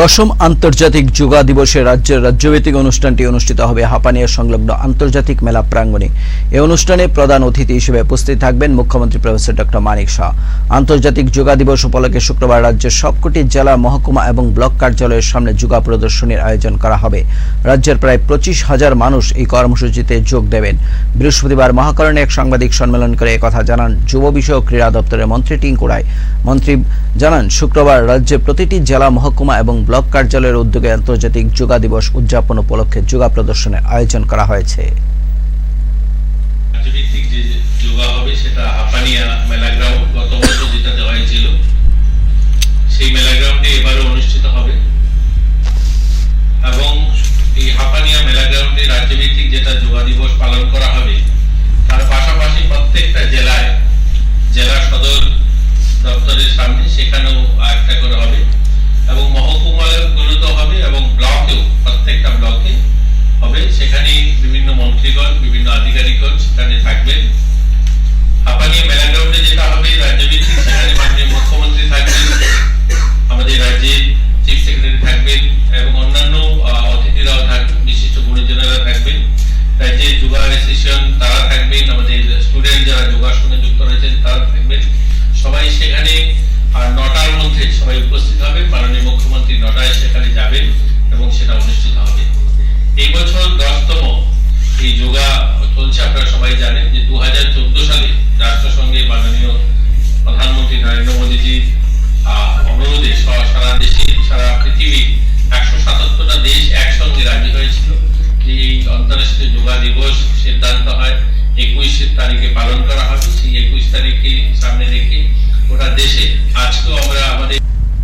দশম আন্তর্জাতিক যোগা দিবসে রাজ্যের রাজ্যভিত্তিক অনুষ্ঠানটি অনুষ্ঠিত হবে হাপানিয়া সংলগ্ন আন্তর্জাতিক মেলা প্রাঙ্গণে। এই অনুষ্ঠানে প্রধান অতিথি হিসেবে উপস্থিত থাকবেন মুখ্যমন্ত্রী প্রফেসর ডক্টর মানিক শাহ। আন্তর্জাতিক যোগা দিবস উপলক্ষে শুক্রবার রাজ্যের সবকটি জেলা মহকুমা এবং ব্লক কার্যালয়ের সামনে যোগা প্রদর্শনীর আয়োজন করা হবে। রাজ্যের প্রায় পঁচিশ হাজার মানুষ এই কর্মসূচিতে যোগ দেবেন। বৃহস্পতিবার মহাকরণে এক সাংবাদিক সম্মেলন করে একথা জানান যুব বিষয় ও ক্রীড়া দপ্তরের মন্ত্রী টিঙ্কু রায়। মন্ত্রী জানান, শুক্রবার রাজ্যে প্রতিটি জেলা মহকুমা এবং ব্লক কার্যালয়ের উদ্যোগে আন্তর্জাতিক যোগা দিবস উদযাপন উপলক্ষে যোগা প্রদর্শনের আয়োজন করা হয়েছে। এবং এই যেটা যোগা দিবস পালন করা হবে, তার পাশাপাশি প্রত্যেকটা জেলায়, জেলা সদর দপ্তরের সামনে সেখানেও একটা করে হবে। সেখানে বিভিন্ন মন্ত্রীগণ, বিভিন্ন আধিকারিকগণ সেখানে থাকবেন। হাপানিয়া মেলা গ্রাউন্ডে যেটা হবে রাজ্যভিত্তিক সেখানে মাননীয় মুখ্যমন্ত্রী থাকবেন, আমাদের রাজ্যের চিফ সেক্রেটারি থাকবেন এবং অন্যান্য অতিথিরাও থাকবেন বিশিষ্ট গুণীজনেরা থাকবেন। রাজ্যের যোগা অ্যাসোসিয়েশন তারা থাকবেন, আমাদের স্টুডেন্ট যারা যোগার সঙ্গে যুক্ত রয়েছেন তারা থাকবেন। সবাই সেখানে আর নটার মধ্যে সবাই উপস্থিত হবে। মাননীয় মুখ্যমন্ত্রী নটায় সেখানে যাবেন এবং সেটা অনুষ্ঠিত হবে। একশো সাতাত্তরটা দেশ একসঙ্গে রাজি হয়েছিল। যে এই আন্তর্রাষ্ট্রীয় যোগা দিবস সিদ্ধান্ত হয়, একুশ তারিখে পালন করা হবে। সেই একুশ তারিখে সামনে রেখে গোটা দেশে আজকেও আমরা আমাদের